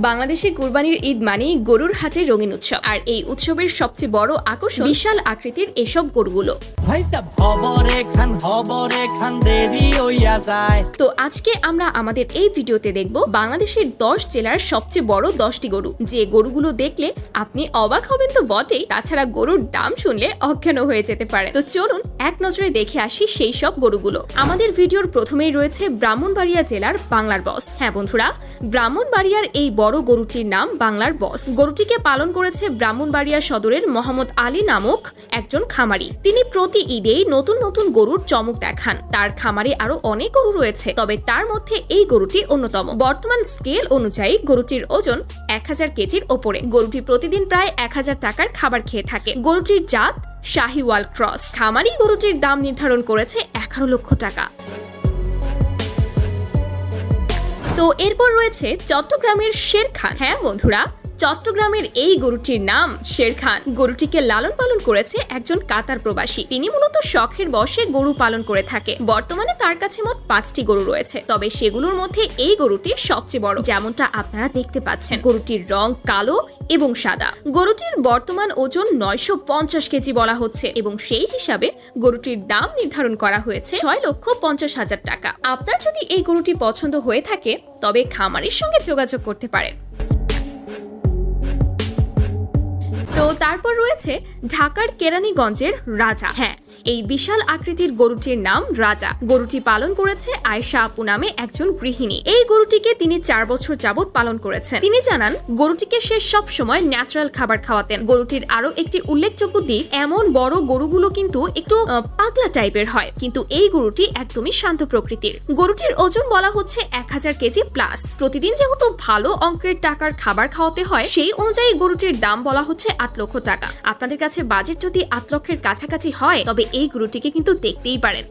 বাংলাদেশে কুরবানির ঈদ মানেই গরুর হাটের রঙিন উৎসব। আর এই উৎসবের সবচেয়ে বড় আকর্ষণ বিশাল আকৃতির এসব গরুগুলো। তো আজকে আমরা আমাদের এই ভিডিওতে দেখব বাংলাদেশের দশ জেলার সবচেয়ে বড় দশটি গরু। যে গরুগুলো দেখলে আপনি অবাক হবেন তো বটেই। তাছাড়া গরুর দাম শুনলে অজ্ঞান হয়ে যেতে পারে। তো চলুন এক নজরে দেখে আসি সেই সব গরুগুলো। আমাদের ভিডিওর প্রথমেই রয়েছে ব্রাহ্মণবাড়িয়া জেলার বাংলার বস। হ্যাঁ বন্ধুরা ব্রাহ্মণবাড়িয়ার এই বড় গরুটির নাম বাংলার বস। গরুটিকে পালন করেছে ব্রাহ্মণবাড়িয়া সদরের মোহাম্মদ আলী নামক একজন খামারি। তিনি প্রতি ঈদেই নতুন নতুন গরুর চমক দেখান। তার খামারে আরও অনেক গরু রয়েছে, তবে তার মধ্যে এই গরুটি অন্যতম। বর্তমান স্কেল অনুযায়ী গরুটির ওজন এক হাজার কেজির ওপরে। গরুটি প্রতিদিন প্রায় এক হাজার টাকার খাবার খেয়ে থাকে। গরুটির জাত শাহিওয়াল ক্রস। খামারি গরুটির দাম নির্ধারণ করেছে এগারো লক্ষ টাকা। তো এরপর রয়েছে চট্টগ্রামের শের খান হ্যাঁ বন্ধুরা? চট্টগ্রামের এই গরুটির নাম শের খান। গরুটিকে লালন পালন করেছে একজন কাতার প্রবাসী। তিনি মূলত শখের বসে গরু পালন করে থাকে। বর্তমানে তার কাছে মোট পাঁচটি গরু রয়েছে। তবে সেগুলোর মধ্যে এই গরুটি সবচেয়ে বড়, যেমনটা আপনারা দেখতে পাচ্ছেন। গরুটির রং কালো এবং সাদা। গরুটির বর্তমান ওজন নয়শো পঞ্চাশ কেজি বলা হচ্ছে এবং সেই হিসাবে গরুটির দাম নির্ধারণ করা হয়েছে ছয় লক্ষ পঞ্চাশ হাজার টাকা। আপনার যদি এই গরুটি পছন্দ হয়ে থাকে, তবে খামারের সঙ্গে যোগাযোগ করতে পারেন। তারপর রয়েছে ঢাকার কেরানীগঞ্জের রাজা। হ্যাঁ এই বিশাল আকৃতির গরুটির নাম রাজা। গরুটি পালন করেছে আয়শা আপু নামে একজন গৃহিণী। এই গরুটিকে তিনি চার বছর যাবৎ পালন করেছেন। তিনি জানান, গরুটিকে সে সব সময় ন্যাচারাল খাবার খাওয়াতেন। গরুটির আরও একটি উল্লেখযোগ্য দিক, এমন বড় গরুগুলো কিন্তু একটু পাগলা টাইপের হয়। কিন্তু এই গরুটি একদমই শান্ত প্রকৃতির। গরুটির ওজন বলা হচ্ছে এক হাজার কেজি প্লাস প্রতিদিন যেহেতু ভালো অঙ্কের টাকার খাবার খাওয়াতে হয়, সেই অনুযায়ী গরুটির দাম বলা হচ্ছে আট লক্ষ টাকা। আপনাদের কাছে বাজেট যদি আট লক্ষের কাছাকাছি হয়, তবে এই গুরুটিকে কিন্তু দেখতেই পারেন।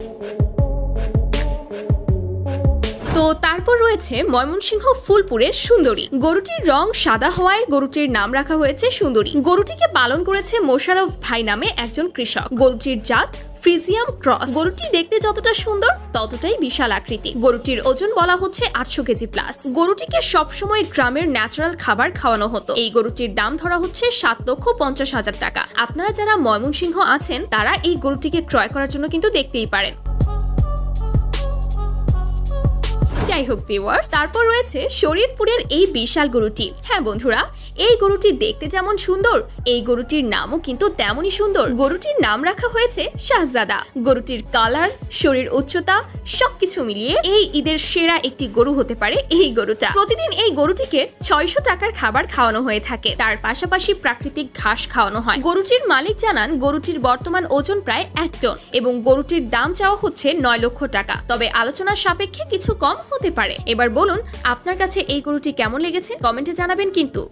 তো তারপর রয়েছে ময়মনসিংহ ফুলপুরের সুন্দরী। গরুটির রং সাদা হওয়ায় গরুটির নাম রাখা হয়েছে সুন্দরী। গরুটিকে পালন করেছে মোশারফ ভাই নামে একজন কৃষক। গরুটির জাত ফ্রিজিয়াম ক্রস। গরুটি দেখতে যতটা সুন্দর, ততটাই বিশাল আকৃতি। গরুটির ওজন বলা হচ্ছে আটশো কেজি প্লাস গরুটিকে সবসময় গ্রামের ন্যাচারাল খাবার খাওয়ানো হতো। এই গরুটির দাম ধরা হচ্ছে সাত লক্ষ পঞ্চাশ হাজার টাকা। আপনারা যারা ময়মনসিংহ আছেন, তারা এই গরুটিকে ক্রয় করার জন্য কিন্তু দেখতেই পারেন। যাই হোক ভিউয়ার্স তারপর রয়েছে শরীয়তপুরের এই বিশাল গরুটি। হ্যাঁ বন্ধুরা, এই গরুটি দেখতে যেমন সুন্দর, এই গরুটির নামও কিন্তু তেমনই সুন্দর। গরুটির নাম রাখা হয়েছে শাহজাদা। গরুটির কালার, শরীর উচ্চতা, সবকিছু মিলিয়ে এই ঈদের সেরা একটি গরু হতে পারে এই গরুটা। প্রতিদিন এই গরুটিকে ছয়শো টাকার খাবার খাওয়ানো হয়ে থাকে। তার পাশাপাশি প্রাকৃতিক ঘাস খাওয়ানো হয়। গরুটির মালিক জানান, গরুটির বর্তমান ওজন প্রায় এক টন এবং গরুটির দাম চাওয়া হচ্ছে নয় লক্ষ টাকা। তবে আলোচনার সাপেক্ষে কিছু কম হতে পারে। এবার বলুন আপনার কাছে এই গরুটি কেমন লেগেছে? কমেন্টে জানাবেন কিন্তু।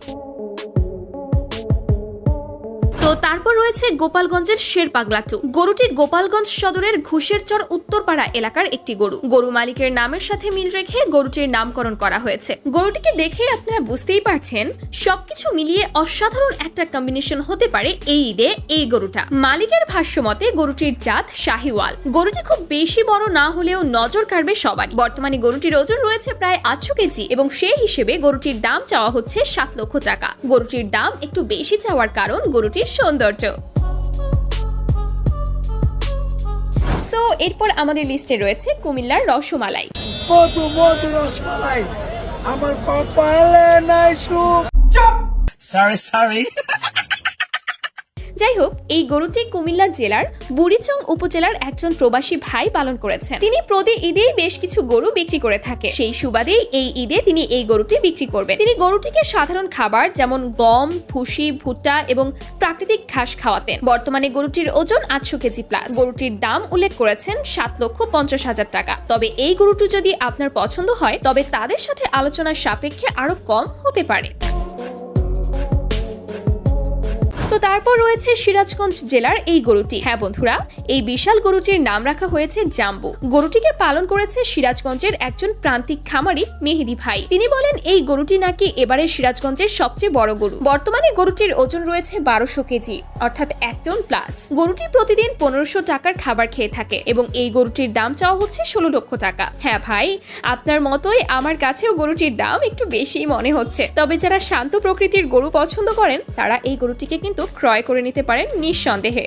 তো তারপর রয়েছে গোপালগঞ্জের শেরপাগলা টু গরুটি গোপালগঞ্জ সদরের ঘুষেরচর উত্তরপাড়া এলাকার একটি গরু। গরু মালিকের নামের সাথে মিল রেখে গরুটির নামকরণ করা হয়েছে। গরুটিকে দেখে আপনারা বুঝতেই পারছেন, সবকিছু মিলিয়ে অসাধারণ একটা কম্বিনেশন হতে পারে এই ঈদে এই গরুটা। মালিকের ভাষ্য মতে, গরুটির জাত শাহিওয়াল। গরুটি খুব বেশি বড় না হলেও নজর কাড়বে সবারই। বর্তমানে গরুটির ওজন রয়েছে প্রায় আটশো কেজি এবং সেই হিসেবে গরুটির দাম চাওয়া হচ্ছে সাত লক্ষ টাকা। গরুটির দাম একটু বেশি চাওয়ার কারণ গরুটির সৌন্দর্য। সো এরপর আমাদের লিস্টে রয়েছে কুমিল্লার রসমালাই। মধু মধু রসমালাই। আমার কপালে নাই সুখ। সরি সরি যাই হোক, এই গরুটি কুমিল্লা জেলার বুড়িচং উপজেলার একজন প্রবাসী ভাই পালন করেছেন। তিনি প্রতি ঈদেই বেশ কিছু গরু বিক্রি করে থাকে। সেই সুবাদেই এই ঈদে তিনি এই গরুটি বিক্রি করবেন। তিনি গরুটিকে সাধারণ খাবার যেমন গম, ভুসি, ভুট্টা এবং প্রাকৃতিক ঘাস খাওয়াতেন। বর্তমানে গরুটির ওজন আটশো কেজি প্লাস গরুটির দাম উল্লেখ করেছেন সাত লক্ষ পঞ্চাশ হাজার টাকা। তবে এই গরুটি যদি আপনার পছন্দ হয়, তবে তাদের সাথে আলোচনার সাপেক্ষে আরও কম হতে পারে। তো তারপর রয়েছে সিরাজগঞ্জ জেলার এই গরুটি। হ্যাঁ বন্ধুরা, এই বিশাল গরুটির নাম রাখা হয়েছে জাম্বু। গরুটিকে পালন করেছে সিরাজগঞ্জের একজন প্রান্তিক খামারি মেহেদি ভাই। তিনি বলেন, এই গরুটি নাকি এবারে সিরাজগঞ্জের সবচেয়ে বড় গরু। বর্তমানে গরুটির ওজন রয়েছে বারোশো কেজি, অর্থাৎ এক টন প্লাস। গরুটি প্রতিদিন পনেরোশো টাকার খাবার খেয়ে থাকে এবং এই গরুটির দাম চাওয়া হচ্ছে ষোলো লক্ষ টাকা। হ্যাঁ ভাই, আপনার মতোই আমার কাছেও গরুটির দাম একটু বেশি মনে হচ্ছে। তবে যারা শান্ত প্রকৃতির গরু পছন্দ করেন, তারা এই গরুটিকে কিন্তু ক্রয় করে নিতে পারেন নিঃসন্দেহে।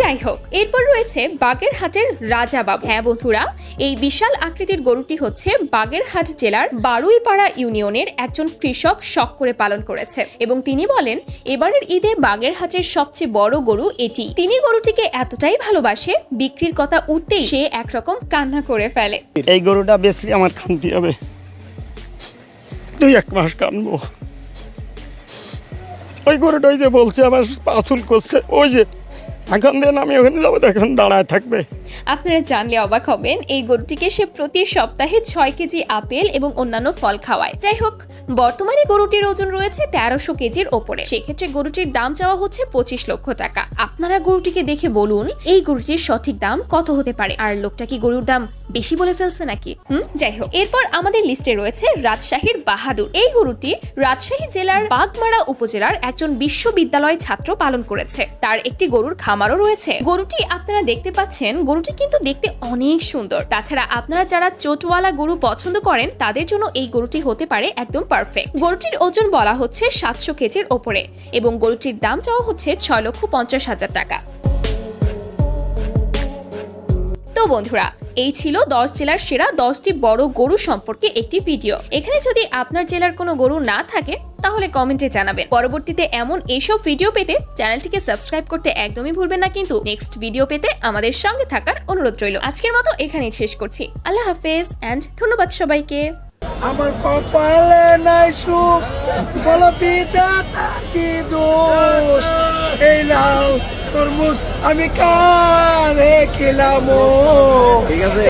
যাই হোক, এরপর রয়েছে বাগেরহাটের রাজাবাবু। হ্যাঁ বন্ধুরা, এই বিশাল আকৃতির গরুটি হচ্ছে বাগেরহাট জেলার বারুইপাড়া ইউনিয়নের একজন কৃষক শখ করে পালন করেছে এবং তিনি বলেন, এবারের ঈদে বাগেরহাটের সবচেয়ে বড় গরু এটি। তিনি গরুটিকে এতটাই ভালোবাসে, বিক্রির কথা উঠতেই সে একরকম কান্না করে ফেলে। এই গরুটা বেচলে আমার খান্তি হবে। দুই এক মাস কানবো। ওই গরুটা ওই যে বলছে, আমার পাসুল করছে। ওই যে, এখন দেন আমি ওখানে যাব এখন দাঁড়ায় থাকবে। আপনারা জানলে অবাক হবেন, এই গরুটিকে সে প্রতি সপ্তাহে ছয় কেজি আপেল এবং অন্যান্য ফল খাওয়ায়। যাই হোক, বর্তমানে গরুটির ওজন রয়েছে তেরোশো কেজির ওপরে। সেক্ষেত্রে গরুটির দাম চাওয়া হচ্ছে পঁচিশ লক্ষ টাকা। আপনারা গরুটিকে দেখে বলুন, এই গরুটির সঠিক দাম কত হতে পারে? আর লোকটা কি গরুর দাম বেশি বলে ফেলছে নাকি? হুম? যাই হোক, এরপর আমাদের লিস্টে রয়েছে রাজশাহীর বাহাদুর। এই গরুটি রাজশাহী জেলার বাগমারা উপজেলার একজন বিশ্ববিদ্যালয় ছাত্র পালন করেছে। তার একটি গরুর খামারও রয়েছে। গরুটি আপনারা দেখতে পাচ্ছেন, গরুটি কিন্তু দেখতে অনেক সুন্দর। তাছাড়া আপনারা যারা চোটওয়ালা গরু পছন্দ করেন, তাদের জন্য এই গরুটি হতে পারে একদম পারফেক্ট গরুটির ওজন বলা হচ্ছে সাতশো কেজির ওপরে এবং গরুটির দাম চাওয়া হচ্ছে ছয় লক্ষ পঞ্চাশ হাজার টাকা। তো বন্ধুরা, এই ছিল দশ জেলার সেরা দশটি বড় গরু সম্পর্কে একটি ভিডিও এখানে যদি আপনার জেলার কোনো গরু না থাকে, তাহলে কমেন্টে জানাবেন। পরবর্তীতে এমন এইসব ভিডিও পেতে চ্যানেলটিকে সাবস্ক্রাইব করতে একদমই ভুলবেন না কিন্তু নেক্সট ভিডিও পেতে আমাদের সঙ্গে থাকার অনুরোধ রইল। আজকের মতো এখানেই শেষ করছি। আল্লাহ হাফেজ অ্যান্ড ধন্যবাদ সবাইকে। আমার কপালে নাই সুখ বলো বিধাতা কি দোষ? এই লাউ তরমুজ আমি কারে খেলাম। ঠিক আছে?